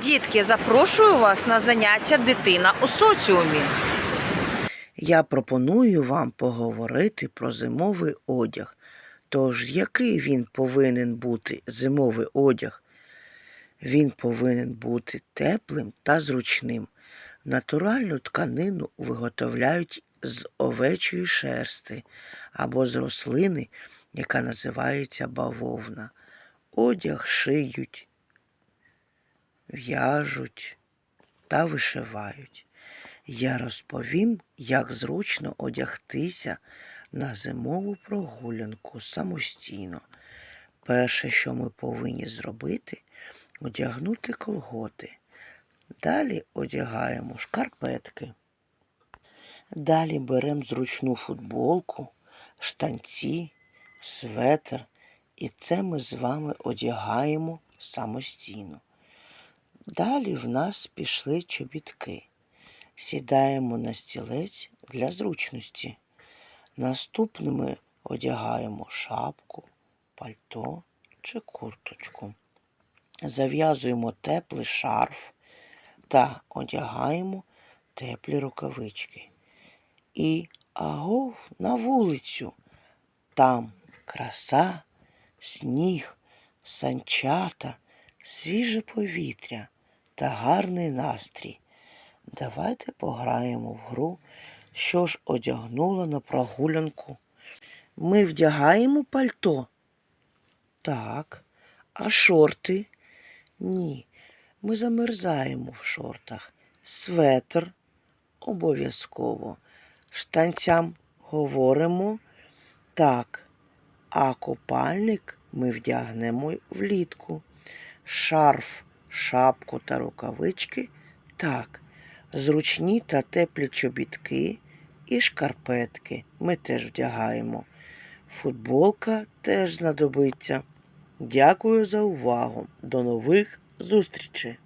Дітки, запрошую вас на заняття дитина у соціумі. Я пропоную вам поговорити про зимовий одяг. Тож, який він повинен бути зимовий одяг? Він повинен бути теплим та зручним. Натуральну тканину виготовляють з овечої шерсти або з рослини, яка називається бавовна. Одяг шиють, в'яжуть та вишивають. Я розповім, як зручно одягтися на зимову прогулянку самостійно. Перше, що ми повинні зробити, одягнути колготи. Далі одягаємо шкарпетки. Далі беремо зручну футболку, штанці, светр. І це ми з вами одягаємо самостійно. Далі в нас пішли чобітки. Сідаємо на стілець для зручності. Наступними одягаємо шапку, пальто чи курточку. Зав'язуємо теплий шарф та одягаємо теплі рукавички. І агов на вулицю. Там краса, сніг, санчата, свіже повітря та гарний настрій. Давайте пограємо в гру, що ж одягнула на прогулянку. Ми вдягаємо пальто? Так. А шорти? Ні. Ми замерзаємо в шортах. Светр обов'язково. Штанцям говоримо так. А купальник ми вдягнемо влітку. Шарф, шапку та рукавички так. Зручні та теплі чобітки і шкарпетки ми теж вдягаємо. Футболка теж знадобиться. Дякую за увагу. До нових зустрічей!